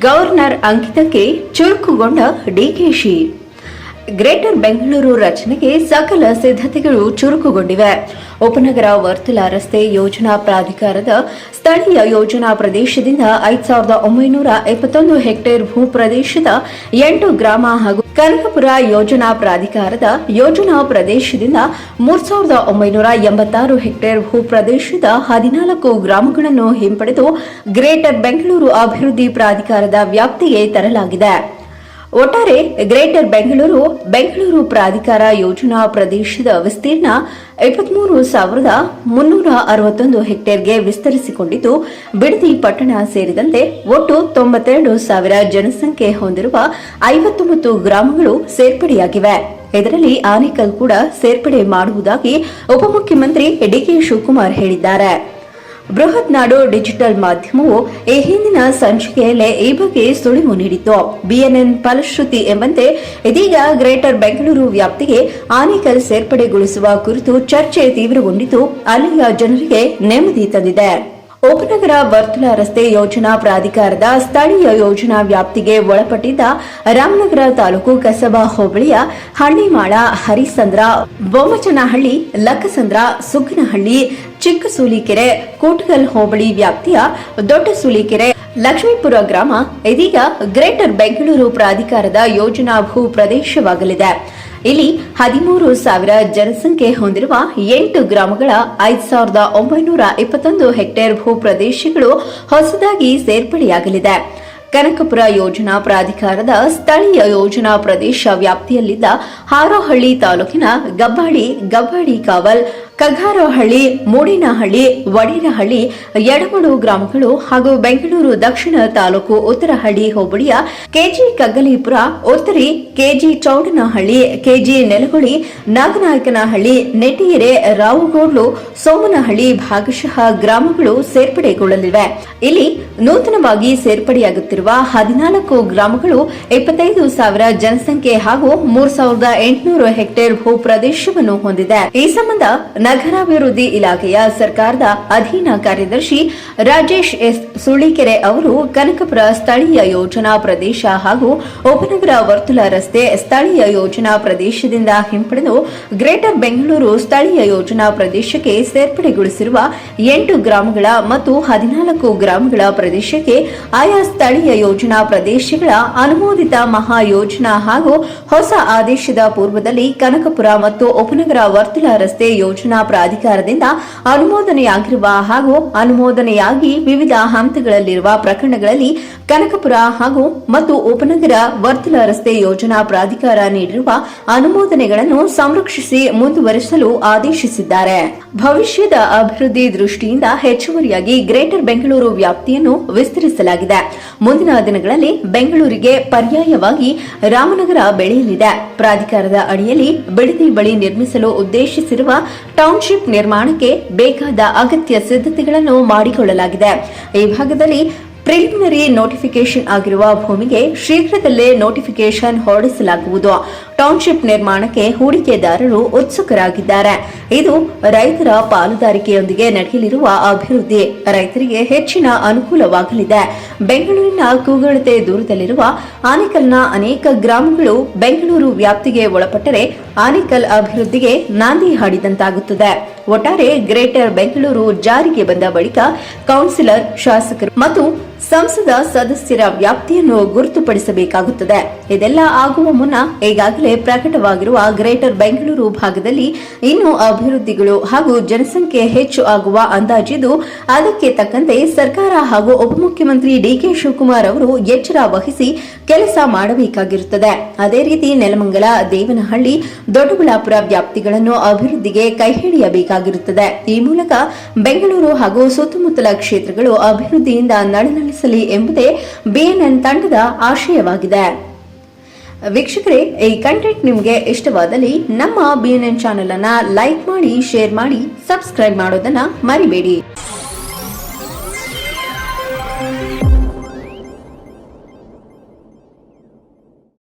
Governor ಅಂಕಿತಕ್ಕೆ ಚುರುಕುಗೊಂಡ DKShi greater Bengaluru ರಚನೆಗೆ ಸಕಲ ಸಿದ್ಧತೆಗಳು ಚುರುಕುಗೊಂಡಿವೆ. ಉಪನಗರ ವರ್ತುಲ ರಸ್ತೆ ಯೋಜನಾ ಪ್ರಾಧಿಕಾರದ ಸ್ಥಳೀಯ ಯೋಜನಾ ಪ್ರದೇಶದಿಂದ ಐದು ಸಾವಿರದ ಒಂಬೈನೂರ ಎಪ್ಪತ್ತೊಂದು ಹೆಕ್ಟೇರ್ ಭೂ ಪ್ರದೇಶದ ಎಂಟು ಗ್ರಾಮ ಹಾಗೂ ಕನಕಪುರ ಯೋಜನಾ ಪ್ರಾಧಿಕಾರದ ಯೋಜನಾ ಪ್ರದೇಶದಿಂದ ಮೂರು ಸಾವಿರದ ಒಂಬೈನೂರ ಎಂಬತ್ತಾರು ಹೆಕ್ಟೇರ್ ಭೂ ಪ್ರದೇಶದ ಹದಿನಾಲ್ಕು ಗ್ರಾಮಗಳನ್ನು ಹಿಂಪಡೆದು ಗ್ರೇಟರ್ ಬೆಂಗಳೂರು ಅಭಿವೃದ್ಧಿ ಪ್ರಾಧಿಕಾರದ ವ್ಯಾಪ್ತಿಗೆ ತರಲಾಗಿದೆ. ಒಟ್ಟಾರೆ ಗ್ರೇಟರ್ ಬೆಂಗಳೂರು ಬೆಂಗಳೂರು ಪ್ರಾಧಿಕಾರ ಯೋಜನಾ ಪ್ರದೇಶದ ವಿಸ್ತೀರ್ಣ ಇಪ್ಪತ್ಮೂರು ಸಾವಿರದ ಮುನ್ನೂರ ಅರವತ್ತೊಂದು ಹೆಕ್ಟೇರ್ಗೆ ವಿಸ್ತರಿಸಿಕೊಂಡಿದ್ದು, ಬಿಡದಿ ಪಟ್ಟಣ ಸೇರಿದಂತೆ ಒಟ್ಟು ತೊಂಬತ್ತೆರಡು ಸಾವಿರ ಜನಸಂಖ್ಯೆ ಹೊಂದಿರುವ ಐವತ್ತೊಂಬತ್ತು ಗ್ರಾಮಗಳು ಸೇರ್ಪಡೆಯಾಗಿವೆ. ಇದರಲ್ಲಿ ಆನೇಕಲ್ ಕೂಡ ಸೇರ್ಪಡೆ ಮಾಡುವುದಾಗಿ ಉಪಮುಖ್ಯಮಂತ್ರಿ ಡಿಕೆ ಶಿವಕುಮಾರ್ ಹೇಳಿದ್ದಾರೆ. ಬೃಹತ್ ನಾಡು ಡಿಜಿಟಲ್ ಮಾಧ್ಯಮವು ಈ ಹಿಂದಿನ ಸಂಚಿಕೆಯಲ್ಲೇ ಈ ಬಗ್ಗೆ ಸುಳಿವು ನೀಡಿತ್ತು. ಬಿಎನ್ಎನ್ ಫಲಶ್ರುತಿ ಎಂಬಂತೆ ಇದೀಗ ಗ್ರೇಟರ್ ಬೆಂಗಳೂರು ವ್ಯಾಪ್ತಿಗೆ ಆನೇಕಲ್ ಸೇರ್ಪಡೆಗೊಳಿಸುವ ಕುರಿತು ಚರ್ಚೆ ತೀವ್ರಗೊಂಡಿದ್ದು, ಅಲ್ಲಿಯ ಜನರಿಗೆ ನೆಮ್ಮದಿ ತಂದಿದೆ. ಉಪನಗರ ವರ್ತುಲ ರಸ್ತೆ ಯೋಜನಾ ಪ್ರಾಧಿಕಾರದ ಸ್ಥಳೀಯ ಯೋಜನಾ ವ್ಯಾಪ್ತಿಗೆ ಒಳಪಟ್ಟಿದ್ದ ರಾಮನಗರ ತಾಲೂಕು ಕಸಬಾ ಹೋಬಳಿಯ ಹಳ್ಳಿಮಾಳ ಹರಿಸಂದ್ರ, ಬೊಮ್ಮಚನಹಳ್ಳಿ, ಲಕ್ಕಸಂದ್ರ, ಸುಗ್ಗನಹಳ್ಳಿ, ಚಿಕ್ಕಸೂಲಿಕೆರೆ, ಕೋಟಗಲ್ ಹೋಬಳಿ ವ್ಯಾಪ್ತಿಯ ದೊಡ್ಡ ಸೂಲಿಕೆರೆ ಲಕ್ಷ್ಮೀಪುರ ಗ್ರಾಮ ಇದೀಗ ಗ್ರೇಟರ್ ಬೆಂಗಳೂರು ಪ್ರಾಧಿಕಾರದ ಯೋಜನಾ ಭೂ ಪ್ರದೇಶವಾಗಲಿದೆ. ಇಲ್ಲಿ ಹದಿಮೂರು ಸಾವಿರ ಜನಸಂಖ್ಯೆ ಹೊಂದಿರುವ ಎಂಟು ಗ್ರಾಮಗಳ ಐದು ಸಾವಿರದ ಒಂಬೈನೂರ ಇಪ್ಪತ್ತೊಂದು ಹೆಕ್ಟೇರ್ ಭೂ ಪ್ರದೇಶಗಳು ಹೊಸದಾಗಿ ಸೇರ್ಪಡೆಯಾಗಲಿದೆ. ಕನಕಪುರ ಯೋಜನಾ ಪ್ರಾಧಿಕಾರದ ಸ್ಥಳೀಯ ಯೋಜನಾ ಪ್ರದೇಶ ವ್ಯಾಪ್ತಿಯಲ್ಲಿದ್ದ ಹಾರೋಹಳ್ಳಿ ತಾಲೂಕಿನ ಗಬ್ಬಾಡಿ ಗಬ್ಬಾಡಿ ಕಾವಲ್ ಕಗ್ಗಾರಹಳ್ಳಿ, ಮೂಡಿನಹಳ್ಳಿ, ವಡಿನಹಳ್ಳಿ ಯಡಮಡು ಗ್ರಾಮಗಳು ಹಾಗೂ ಬೆಂಗಳೂರು ದಕ್ಷಿಣ ತಾಲೂಕು ಉತ್ತರಹಳ್ಳಿ ಹೋಬಳಿಯ K G Kaggalipura, Uttari K G Chowdanahalli, K G Nelaguli, Naganayakanahalli Nettiyare Ravugodlu, Somanahalli ಭಾಗಶಃ ಗ್ರಾಮಗಳು ಸೇರ್ಪಡೆಗೊಳ್ಳಲಿವೆ. ಇಲ್ಲಿ ನೂತನವಾಗಿ ಸೇರ್ಪಡೆಯಾಗುತ್ತಿರುವ ಹದಿನಾಲ್ಕು ಗ್ರಾಮಗಳು ಇಪ್ಪತ್ತೈದು ಸಾವಿರ ಜನಸಂಖ್ಯೆ ಹಾಗೂ ಮೂರು ಸಾವಿರದ ಎಂಟುನೂರು ಹೆಕ್ಟೇರ್ ಭೂ ಪ್ರದೇಶವನ್ನು ಹೊಂದಿದೆ. ಈ ಸಂಬಂಧ ನಗರಾಭಿವೃದ್ಧಿ ಇಲಾಖೆಯ ಸರ್ಕಾರದ ಅಧೀನ ಕಾರ್ಯದರ್ಶಿ ರಾಜೇಶ್ ಎಸ್ ಸುಳಿಕೆರೆ ಅವರು ಕನಕಪುರ ಸ್ಥಳೀಯ ಯೋಜನಾ ಪ್ರದೇಶ ಹಾಗೂ ಉಪನಗರ ವರ್ತುಲ ರಸ್ತೆ ಸ್ಥಳೀಯ ಯೋಜನಾ ಪ್ರದೇಶದಿಂದ ಹಿಂಪಡೆದು ಗ್ರೇಟರ್ ಬೆಂಗಳೂರು ಸ್ಥಳೀಯ ಯೋಜನಾ ಪ್ರದೇಶಕ್ಕೆ ಸೇರ್ಪಡೆಗೊಳಿಸಿರುವ ಎಂಟು ಗ್ರಾಮಗಳ ಮತ್ತು ಹದಿನಾಲ್ಕು ಗ್ರಾಮಗಳ ಪ್ರದೇಶಕ್ಕೆ ಆಯಾ ಸ್ಥಳೀಯ ಯೋಜನಾ ಪ್ರದೇಶಗಳ ಅನುಮೋದಿತ ಮಹಾ ಯೋಜನಾ ಹಾಗೂ ಹೊಸ ಆದೇಶದ ಪೂರ್ವದಲ್ಲಿ ಕನಕಪುರ ಮತ್ತು ಉಪನಗರ ವರ್ತುಲ ರಸ್ತೆ ಯೋಜನಾ ಪ್ರಾಧಿಕಾರದಿಂದ ಅನುಮೋದನೆಯಾಗಿರುವ ಹಾಗೂ ಅನುಮೋದನೆಯಾಗಿ ವಿವಿಧ ಹಂತಗಳಲ್ಲಿರುವ ಪ್ರಕರಣಗಳಲ್ಲಿ ಕನಕಪುರ ಹಾಗೂ ಮತ್ತು ಉಪನಗರ ವರ್ತುಲ ರಸ್ತೆ ಯೋಜನಾ ಪ್ರಾಧಿಕಾರ ನೀಡಿರುವ ಅನುಮೋದನೆಗಳನ್ನು ಸಂರಕ್ಷಿಸಿ ಮುಂದುವರಿಸಲು ಆದೇಶಿಸಿದ್ದಾರೆ. ಭವಿಷ್ಯದ ಅಭಿವೃದ್ಧಿ ದೃಷ್ಟಿಯಿಂದ ಹೆಚ್ಚುವರಿಯಾಗಿ ಗ್ರೇಟರ್ ಬೆಂಗಳೂರು ವ್ಯಾಪ್ತಿಯನ್ನು ವಿಸ್ತರಿಸಲಾಗಿದೆ. ಮುಂದಿನ ದಿನಗಳಲ್ಲಿ ಬೆಂಗಳೂರಿಗೆ ಪರ್ಯಾಯವಾಗಿ ರಾಮನಗರ ಬೆಳೆಯಲಿದೆ. ಪ್ರಾಧಿಕಾರದ ಅಡಿಯಲ್ಲಿ ಬಿಡದಿ ಬಳಿ ನಿರ್ಮಿಸಲು ಉದ್ದೇಶಿಸಿರುವ ಟೌನ್ಶಿಪ್ ನಿರ್ಮಾಣಕ್ಕೆ ಬೇಕಾದ ಅಗತ್ಯ ಸಿದ್ಧತೆಗಳನ್ನು ಮಾಡಿಕೊಳ್ಳಲಾಗಿದೆ. ಈ ಭಾಗದಲ್ಲಿ ಪ್ರಿಲಿಮಿನರಿ ನೋಟಿಫಿಕೇಶನ್ ಆಗಿರುವ ಭೂಮಿಗೆ ಶೀಘ್ರದಲ್ಲೇ ನೋಟಿಫಿಕೇಶನ್ ಹೊರಡಿಸಲಾಗುವುದು. ಟೌನ್ಶಿಪ್ ನಿರ್ಮಾಣಕ್ಕೆ ಹೂಡಿಕೆದಾರರು ಉತ್ಸುಕರಾಗಿದ್ದಾರೆ. ಇದು ರೈತರ ಪಾಲುದಾರಿಕೆಯೊಂದಿಗೆ ನಡೆಯಲಿರುವ ಅಭಿವೃದ್ಧಿ. ರೈತರಿಗೆ ಹೆಚ್ಚಿನ ಅನುಕೂಲವಾಗಲಿದೆ. ಬೆಂಗಳೂರಿನ ಕೂಗಳತೆ ದೂರದಲ್ಲಿರುವ ಆನೇಕಲ್ನ ಅನೇಕ ಗ್ರಾಮಗಳು ಬೆಂಗಳೂರು ವ್ಯಾಪ್ತಿಗೆ ಒಳಪಟ್ಟರೆ ಆನೇಕಲ್ ಅಭಿವೃದ್ಧಿಗೆ ನಾಂದಿ ಹಾಡಿದಂತಾಗುತ್ತದೆ. ಒಟ್ಟಾರೆ ಗ್ರೇಟರ್ ಬೆಂಗಳೂರು ಜಾರಿಗೆ ಬಂದ ಬಳಿಕ ಕೌನ್ಸಿಲರ್, ಶಾಸಕರು ಮತ್ತು ಸಂಸದ ಸದಸ್ಯರ ವ್ಯಾಪ್ತಿಯನ್ನು ಗುರುತುಪಡಿಸಬೇಕಾಗುತ್ತದೆ. ಇದೆಲ್ಲ ಆಗುವ ಮುನ್ನ ಈಗಾಗಲೇ ಪ್ರಕಟವಾಗಿರುವ ಗ್ರೇಟರ್ ಬೆಂಗಳೂರು ಭಾಗದಲ್ಲಿ ಇನ್ನೂ ಅಭಿವೃದ್ಧಿಗಳು ಹಾಗೂ ಜನಸಂಖ್ಯೆ ಹೆಚ್ಚು ಆಗುವ ಅಂದಾಜಿದ್ದು, ಅದಕ್ಕೆ ತಕ್ಕಂತೆ ಸರ್ಕಾರ ಹಾಗೂ ಉಪಮುಖ್ಯಮಂತ್ರಿ ಡಿಕೆ ಶಿವಕುಮಾರ್ ಅವರು ಎಚ್ಚರ ವಹಿಸಿ ಕೆಲಸ ಮಾಡಬೇಕಾಗಿರುತ್ತದೆ. ಅದೇ ರೀತಿ ನೆಲಮಂಗಲ, ದೇವನಹಳ್ಳಿ ದೊಡ್ಡಬಳ್ಳಾಪುರ ವ್ಯಾಪ್ತಿಗಳನ್ನು ಅಭಿವೃದ್ಧಿಗೆ ಕೈಹಿಡಿಯಬೇಕಾಗಿರುತ್ತದೆ ಈ ಮೂಲಕ ಬೆಂಗಳೂರು ಹಾಗೂ ಸುತ್ತಮುತ್ತಲ ಕ್ಷೇತ್ರಗಳು ಅಭಿವೃದ್ಧಿಯಿಂದ ನಡೆನಡೆಸಲಿ ಎಂಬುದೇ ಬಿಎನ್ಎನ್ ತಂಡದ ಆಶಯವಾಗಿದೆ. ವೀಕ್ಷಕರೇ, ಈ ಕಂಟೆಂಟ್ ನಿಮಗೆ ಇಷ್ಟವಾದಲ್ಲಿ ನಮ್ಮ ಬಿಎನ್ಎನ್ ಚಾನೆಲ್ ಅನ್ನ ಲೈಕ್ ಮಾಡಿ ಶೇರ್ ಮಾಡಿ ಸಬ್ಸ್ಕ್ರೈಬ್ ಮಾಡೋದನ್ನ ಮರಿಬೇಡಿ.